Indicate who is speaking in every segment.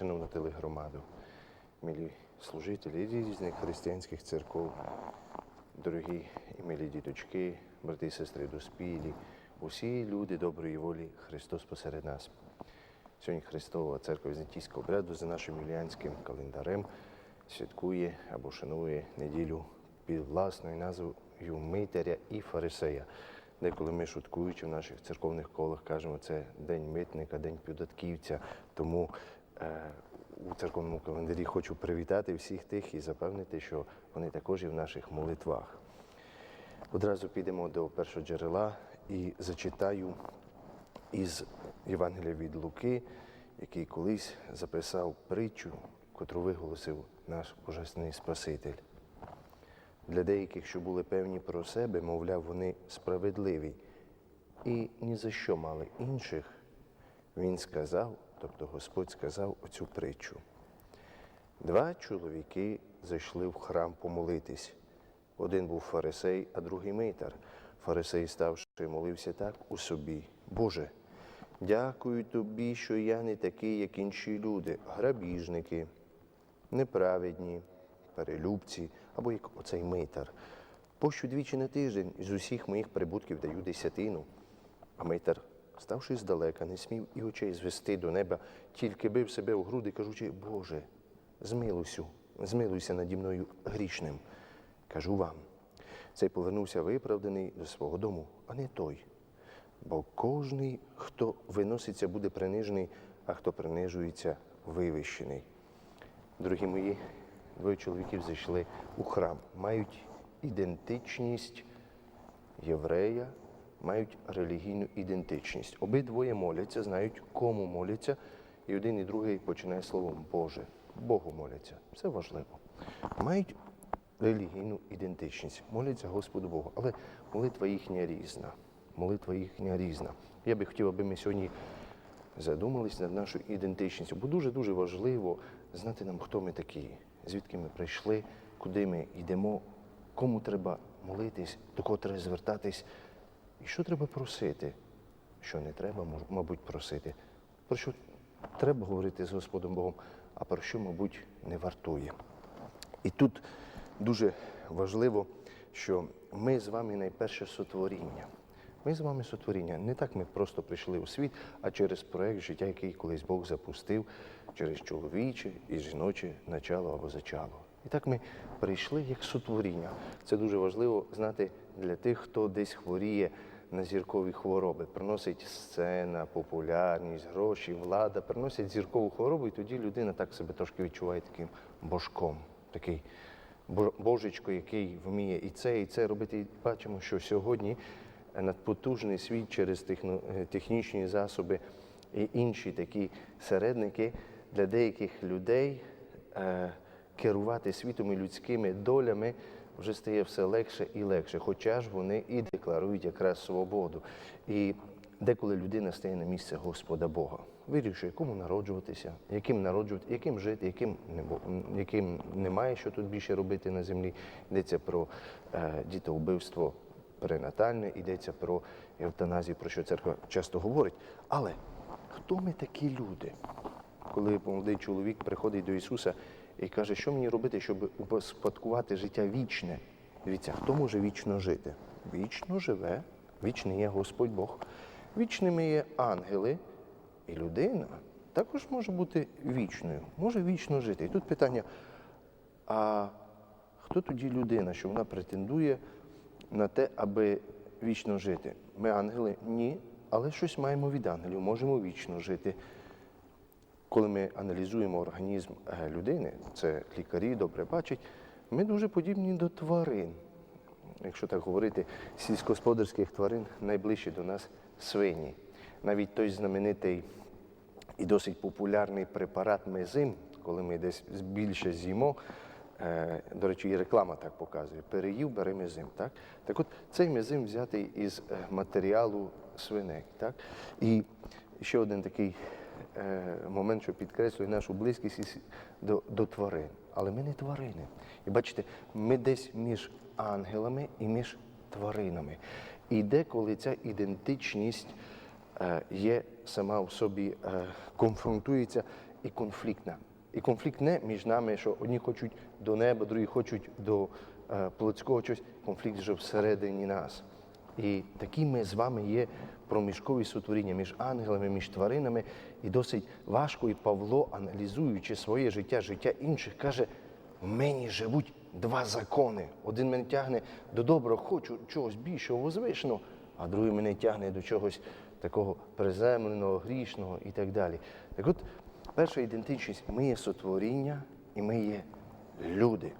Speaker 1: шановна телегромаду, милі служителі різних християнських церков, дорогі і милі діточки, брати і сестри доспілі, усі люди доброї волі, Христос посеред нас. Сьогодні Христова церква Візантійського обряду за нашим юліанським календарем святкує або шанує неділю під власною назвою Митаря і Фарисея. Деколи ми шуткуючи в наших церковних колах кажемо, це день митника, день податківця. Тому у церковному календарі хочу привітати всіх тих і запевнити, що вони також і в наших молитвах. Одразу підемо до першого джерела і зачитаю із Євангелія від Луки, який колись записав притчу, котру виголосив наш Божественний Спаситель. Для деяких, що були певні про себе, мовляв, вони справедливі і ні за що мали інших, він сказав, тобто Господь сказав оцю притчу. Два чоловіки зайшли в храм помолитись. Один був фарисей, а другий митар. Фарисей, ставши, молився так у собі. Боже, дякую тобі, що я не такий, як інші люди, грабіжники, неправедні, перелюбці або як оцей митар. Пощу двічі на тиждень з усіх моїх прибутків даю десятину. А митар, ставши здалека, не смів і очей звести до неба, тільки бив себе у груди, кажучи, Боже, змилуйся, змилуйся наді мною грішним. Кажу вам, цей повернувся виправданий до свого дому, а не той. Бо кожний, хто виноситься, буде принижений, а хто принижується, вивищений. Дорогі мої, двоє чоловіків зайшли у храм, мають ідентичність єврея, мають релігійну ідентичність. Обидвоє моляться, знають, кому моляться, і один і другий починає словом Боже. Богу моляться. Це важливо. Мають релігійну ідентичність, моляться Господу Богу. Але молитва їхня різна. Молитва їхня різна. Я би хотів, аби ми сьогодні задумались над нашою ідентичністю, бо дуже-дуже важливо знати нам, хто ми такі, звідки ми прийшли, куди ми йдемо, кому треба молитись, до кого треба звертатись, і що треба просити, що не треба, мабуть, просити, про що треба говорити з Господом Богом, а про що, мабуть, не вартує. І тут дуже важливо, що ми з вами найперше сотворіння. Ми з вами сотворіння. Не так ми просто прийшли у світ, а через проект життя, який колись Бог запустив, через чоловіче і жіноче начало або зачало. І так ми прийшли як сотворіння. Це дуже важливо знати для тих, хто десь хворіє на зіркові хвороби. Приносить сцена, популярність, гроші, влада, приносять зіркову хворобу, і тоді людина так себе трошки відчуває таким божком, такий бо- божечко, який вміє і це, і це робити. І бачимо, що сьогодні надпотужний світ через е, технічні засоби і інші такі середники для деяких людей е, керувати світом і людськими долями вже стає все легше і легше, хоча ж вони і декларують якраз свободу. І деколи людина стає на місце Господа Бога, вирішує, кому народжуватися, яким народжувати, яким жити, яким не яким немає що тут більше робити на землі. Йдеться про е, дітоубивство пренатальне, йдеться про евтаназію, про що церква часто говорить. Але хто ми такі люди? Коли молодий чоловік приходить до Ісуса і каже, що мені робити, щоб успадкувати життя вічне. Дивіться, хто може вічно жити? Вічно живе, вічний є Господь Бог. Вічними є ангели, і людина також може бути вічною, може вічно жити. І тут питання: а хто тоді людина, що вона претендує на те, аби вічно жити? Ми ангели? Ні, але щось маємо від ангелів, можемо вічно жити. Коли ми аналізуємо організм е, людини, це лікарі добре бачать, ми дуже подібні до тварин. Якщо так говорити, сільськогосподарських тварин найближче до нас свині. Навіть той знаменитий і досить популярний препарат мезим, коли ми десь більше з'їмо, е, до речі, і реклама так показує, переїв, бери мезим. Так? так от цей мезим взятий із е, матеріалу свиней. Так? І ще один такий момент, що підкреслює нашу близькість до, до тварин. Але ми не тварини. І бачите, ми десь між ангелами і між тваринами. І деколи ця ідентичність е, є сама в собі, е, конфронтується і конфліктна. І конфлікт не між нами, що одні хочуть до неба, другі хочуть до е, плотського чогось. Конфлікт вже всередині нас. І такі ми з вами є проміжкові сотворіння між ангелами, між тваринами. І досить важко, і Павло, аналізуючи своє життя, життя інших, каже: в мені живуть два закони. Один мене тягне до доброго, хочу чогось більшого, возвишеного, а другий мене тягне до чогось такого приземленого, грішного і так далі. Так от, перша ідентичність ми є сотворіння і ми є люди.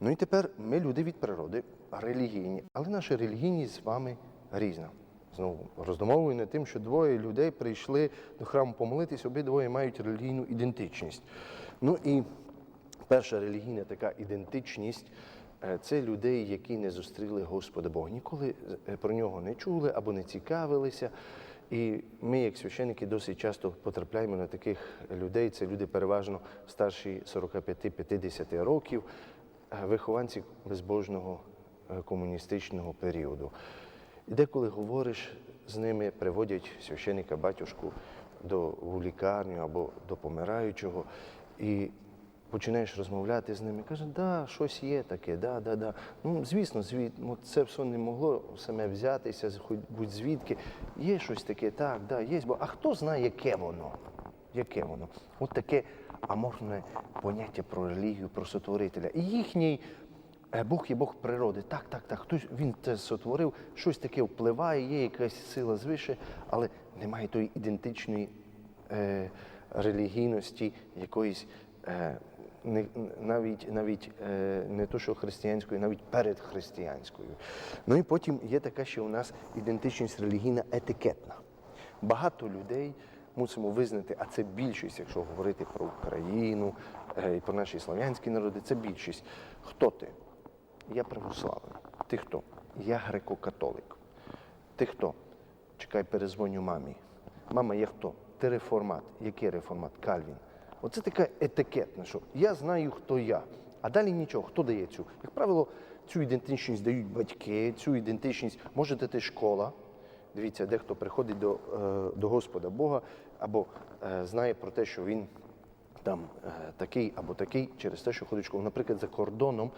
Speaker 1: Ну і тепер ми люди від природи, релігійні, але наша релігійність з вами різна. Знову роздумовую над тим, що двоє людей прийшли до храму помолитись, обидвоє мають релігійну ідентичність. Ну і перша релігійна така ідентичність е, це людей, які не зустріли Господа Бога. Ніколи е, про нього не чули або не цікавилися. І ми, як священники, досить часто потрапляємо на таких людей. Це люди переважно старші 45-50 років, е, вихованці безбожного комуністичного періоду. І деколи говориш з ними, приводять священика батюшку до в лікарню або до помираючого, і починаєш розмовляти з ними. Каже, да, щось є таке, да, да, да. Ну, звісно, звід, ну, це все не могло саме взятися, хоч будь-звідки. Є щось таке, так, да, є. Бо а хто знає, яке воно? Яке воно? От таке аморфне поняття про релігію, про сотворителя. І їхній Бог є Бог природи. Так, так, так. Хтось він це сотворив, щось таке впливає, є якась сила звише, але немає тої ідентичної е, релігійності, якоїсь е, не, навіть, навіть е, не то, що християнської, навіть передхристиянською. Ну і потім є така ще у нас ідентичність релігійна етикетна. Багато людей мусимо визнати, а це більшість, якщо говорити про Україну е, і про наші слав'янські народи, це більшість. Хто ти? Я православний. Ти хто? Я греко-католик. Ти хто? Чекай, перезвоню мамі. Мама, я хто? Ти реформат. Який реформат? Кальвін. Оце така етикетна, що я знаю, хто я. А далі нічого. Хто дає цю? Як правило, цю ідентичність дають батьки, цю ідентичність може дати школа. Дивіться, дехто приходить до, е, до Господа Бога або е, знає про те, що він там е, такий або такий через те, що ходить в школу. Наприклад, за кордоном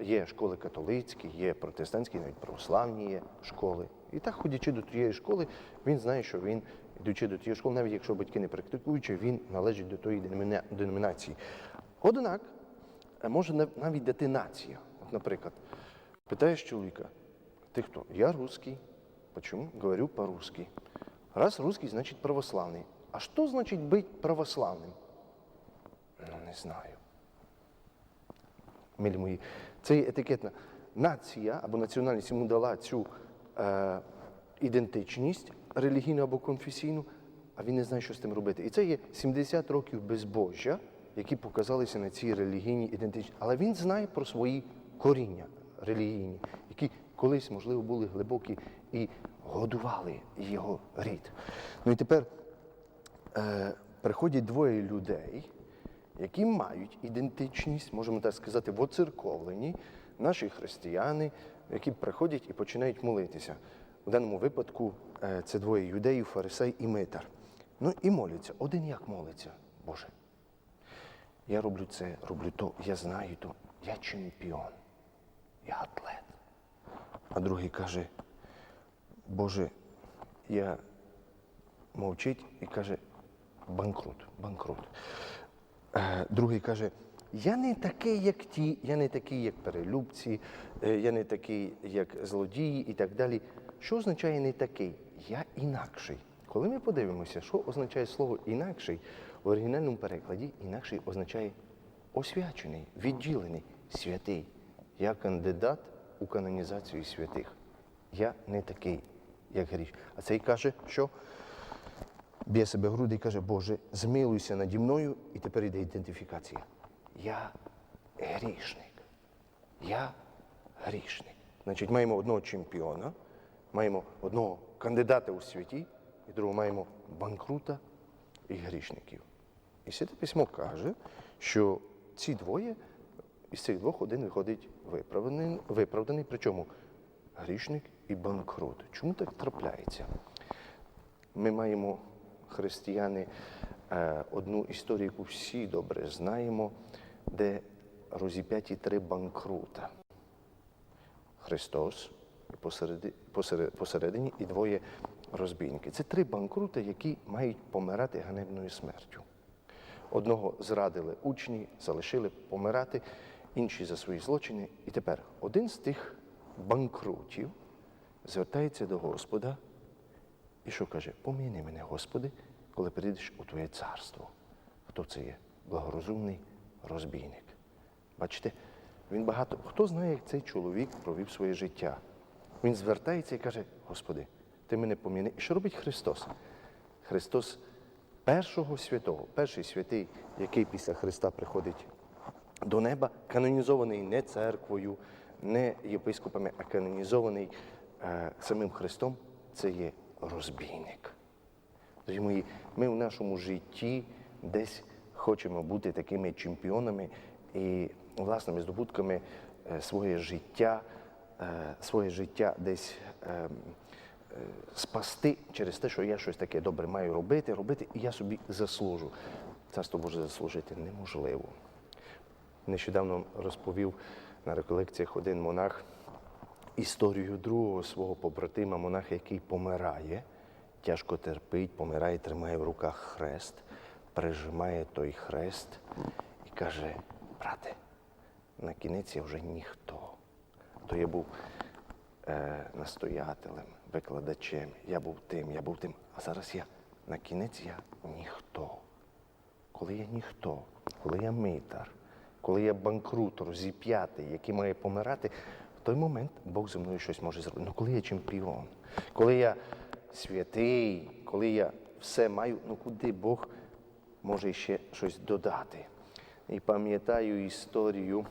Speaker 1: є школи католицькі, є протестантські, навіть православні є школи. І так, ходячи до тієї школи, він знає, що він, йдучи до тієї школи, навіть якщо батьки не практикуючи, він належить до тої деноміна- деномінації. Однак е, може нав- навіть дати нація. От, наприклад, питаєш чоловіка, ти хто? Я русский. Почему? Говорю по-русски. Раз русский, значит православный. А что значит быть православным? Ну, не знаю. Милі мої, це є етикетна нація або національність йому дала цю е, ідентичність релігійну або конфесійну, а він не знає, що з тим робити. І це є 70 років безбожжя, які показалися на цій релігійній ідентичності. Але він знає про свої коріння релігійні, які колись, можливо, були глибокі і годували його рід. Ну і тепер е, приходять двоє людей, які мають ідентичність, можемо так сказати, воцерковлені, наші християни, які приходять і починають молитися. У даному випадку е, це двоє юдеїв, фарисей і митар. Ну і моляться. Один як молиться, Боже. Я роблю це, роблю то, я знаю то, я чемпіон, я атлет. А другий каже, Боже, я мовчить і каже, банкрут, банкрут. Е, Другий каже, я не такий, як ті, я не такий, як перелюбці, е, я не такий, як злодії і так далі. Що означає не такий? Я інакший. Коли ми подивимося, що означає слово інакший, в оригінальному перекладі інакший означає освячений, відділений, святий. Я кандидат у канонізацію святих. Я не такий, як гріш. А цей каже, що б'є себе груди і каже, Боже, змилуйся наді мною, і тепер йде ідентифікація. Я грішник. Я грішник. Значить, маємо одного чемпіона, маємо одного кандидата у святі, і другого маємо банкрута і грішників. І Святе письмо каже, що ці двоє, із цих двох один виходить виправданий, виправданий причому грішник і банкрут. Чому так трапляється? Ми маємо християни е, одну історію, яку всі добре знаємо, де розіп'яті три банкрута. Христос посередині і двоє розбійники. Це три банкрути, які мають помирати ганебною смертю. Одного зрадили учні, залишили помирати, інші за свої злочини. І тепер один з тих банкрутів звертається до Господа і що каже: Поміни мене, Господи, коли прийдеш у Твоє царство. Хто це є? Благорозумний розбійник. Бачите, він багато. Хто знає, як цей чоловік провів своє життя? Він звертається і каже: Господи, ти мене поміни. І що робить Христос? Христос першого святого, перший святий, який після Христа приходить до неба, канонізований не церквою, не єпископами, а канонізований е, самим Христом, це є розбійник. Друзі мої, ми в нашому житті десь хочемо бути такими чемпіонами і власними здобутками е, своє життя, е, своє життя десь е, е, спасти через те, що я щось таке добре маю робити, робити, і я собі заслужу. Царство Боже заслужити неможливо. Нещодавно розповів на реколекціях один монах історію другого свого побратима, монаха, який помирає, тяжко терпить, помирає, тримає в руках хрест, прижимає той хрест і каже: брате, на кінець я вже ніхто. То я був е, настоятелем, викладачем, я був тим, я був тим, а зараз я на кінець я ніхто. Коли я ніхто, коли я митар, коли я банкрут, розіп'ятий, який має помирати, в той момент Бог зі мною щось може зробити. Ну коли я чемпіон, коли я святий, коли я все маю, ну куди Бог може ще щось додати? І пам'ятаю історію,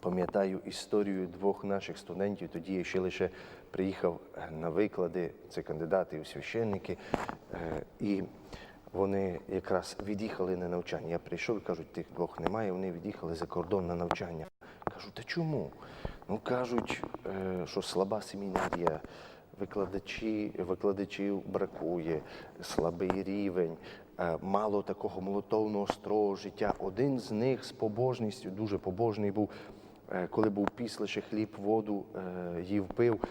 Speaker 1: пам'ятаю історію двох наших студентів. Тоді я ще лише приїхав е, на виклади, це кандидати у священники. е, І вони якраз від'їхали на навчання. Я прийшов і кажуть, тих двох немає, вони від'їхали за кордон на навчання. Кажу, та чому? Ну кажуть, е, що слаба семінарія, викладачі, викладачів бракує, слабий рівень, е, мало такого молотовного строго життя. Один з них з побожністю, дуже побожний був, е, коли був піс, лише хліб, воду їв пив,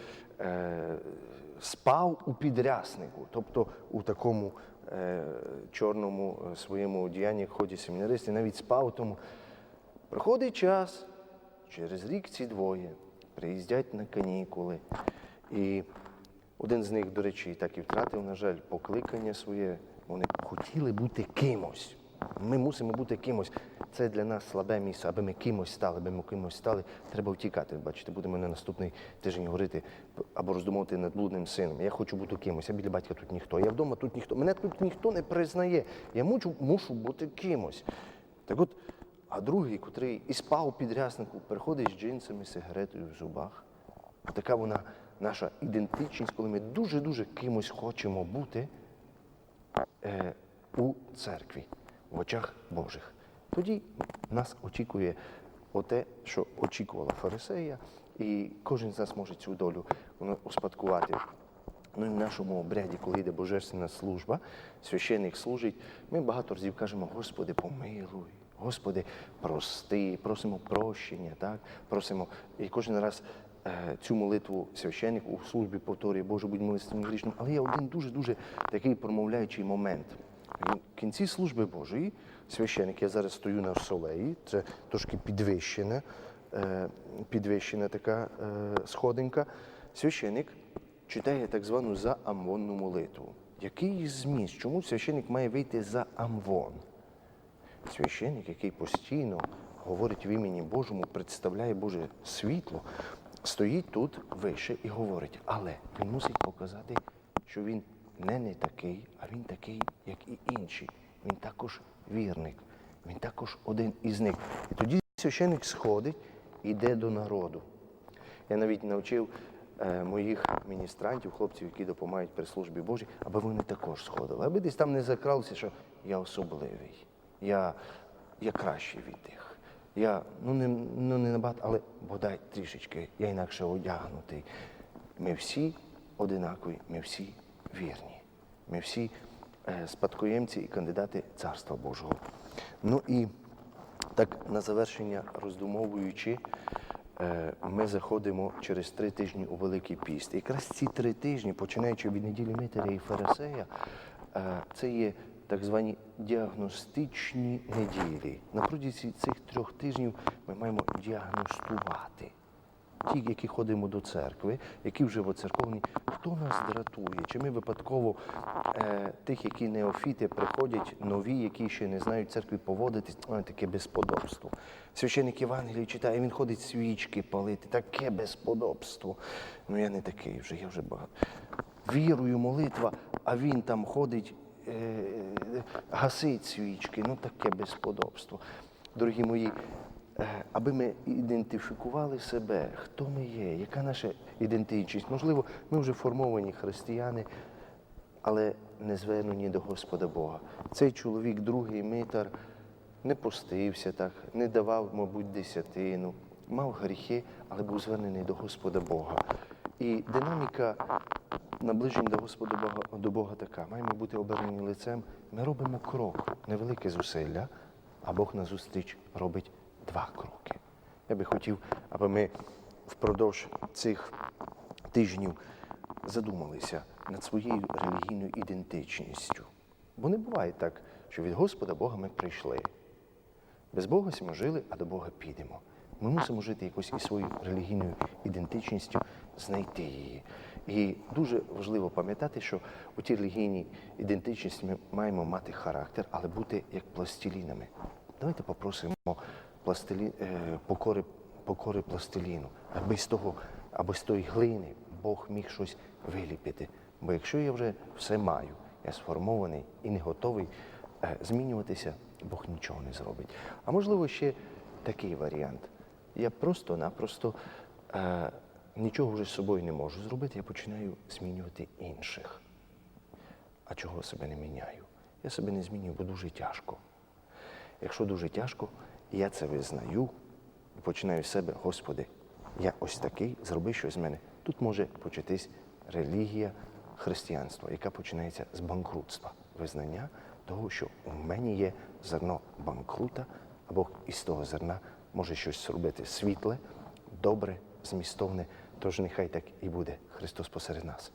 Speaker 1: спав у підряснику, тобто у такому чорному своєму одіянні, як ходять семінаристи, навіть спав тому. Проходить час, через рік ці двоє приїздять на канікули. І один з них, до речі, так і втратив, на жаль, покликання своє. Вони хотіли бути кимось. Ми мусимо бути кимось. Це для нас слабе місце, аби ми кимось стали, аби ми кимось стали, треба втікати. Бачите, будемо на наступний тиждень говорити або роздумувати над блудним сином. Я хочу бути кимось, я біля батька тут ніхто. Я вдома тут ніхто. Мене тут ніхто не признає. Я мушу, мушу бути кимось. Так от, а другий, котрий і спав у підряснику, приходить з джинсами, сигаретою в зубах. Така вона наша ідентичність, коли ми дуже-дуже кимось хочемо бути е, у церкві, в очах Божих. Тоді нас очікує оте, що очікувала фарисея, і кожен з нас може цю долю успадкувати. Ну і в нашому обряді, коли йде божественна служба, священник служить, ми багато разів кажемо, Господи, помилуй, Господи, прости, просимо прощення, так? просимо. І кожен раз е, цю молитву священник у службі повторює, Боже, будь милостивим грішним. Але є один дуже-дуже такий промовляючий момент. В кінці служби Божої священик, я зараз стою на солеї, це трошки підвищена, е, підвищена така е, сходинка. Священик читає так звану заамвонну молитву. Який зміст? Чому священик має вийти за амвон? Священик, який постійно говорить в імені Божому, представляє Боже світло, стоїть тут вище і говорить, але він мусить показати, що він не не такий, а він такий, як і інші. Він також вірник, він також один із них. І тоді священик сходить і йде до народу. Я навіть навчив е, моїх міністрантів, хлопців, які допомагають при службі Божій, аби вони також сходили, аби десь там не закралося, що я особливий, я, я кращий від них. Я ну не, ну, не набагато, але бодай трішечки, я інакше одягнутий. Ми всі одинакові, ми всі вірні. Ми всі е, спадкоємці і кандидати Царства Божого. Ну і так на завершення роздумовуючи, е, ми заходимо через три тижні у Великий піст. І якраз ці три тижні, починаючи від неділі Митаря і Фарисея, е, це є так звані діагностичні неділі. На протязі цих трьох тижнів ми маємо діагностувати. Ті, які ходимо до церкви, які вже воцерковні, хто нас дратує? Чи ми випадково е, тих, які неофіти, приходять нові, які ще не знають церкві поводитись, Ой, таке безподобство. Священник Євангелії читає, він ходить свічки палити, таке безподобство. Ну я не такий вже, я вже багато. Вірую, молитва, а він там ходить, е, гасить свічки, ну таке безподобство. Дорогі мої, Е, аби ми ідентифікували себе, хто ми є, яка наша ідентичність. Можливо, ми вже формовані християни, але не звернені до Господа Бога. Цей чоловік, другий митар, не постився так, не давав, мабуть, десятину, мав гріхи, але був звернений до Господа Бога. І динаміка наближення до Господа Бога, до Бога така. Маємо бути обернені лицем. Ми робимо крок, невелике зусилля, а Бог назустріч робить два кроки. Я би хотів, аби ми впродовж цих тижнів задумалися над своєю релігійною ідентичністю. Бо не буває так, що від Господа Бога ми прийшли. Без Бога ми жили, а до Бога підемо. Ми мусимо жити якось і своєю релігійною ідентичністю, знайти її. І дуже важливо пам'ятати, що у тій релігійній ідентичності ми маємо мати характер, але бути як пластилінами. Давайте попросимо пластилі... е, покори, покори пластиліну, аби з того, аби з тої глини Бог міг щось виліпити. Бо якщо я вже все маю, я сформований і не готовий е, змінюватися, Бог нічого не зробить. А можливо, ще такий варіант. Я просто-напросто е, нічого вже з собою не можу зробити, я починаю змінювати інших. А чого себе не міняю? Я себе не змінюю, бо дуже тяжко. Якщо дуже тяжко, я це визнаю і починаю з себе, Господи, я ось такий, зроби щось з мене. Тут може початись релігія християнства, яка починається з банкрутства, визнання того, що у мені є зерно банкрута, а Бог із того зерна може щось зробити світле, добре, змістовне. Тож нехай так і буде Христос посеред нас.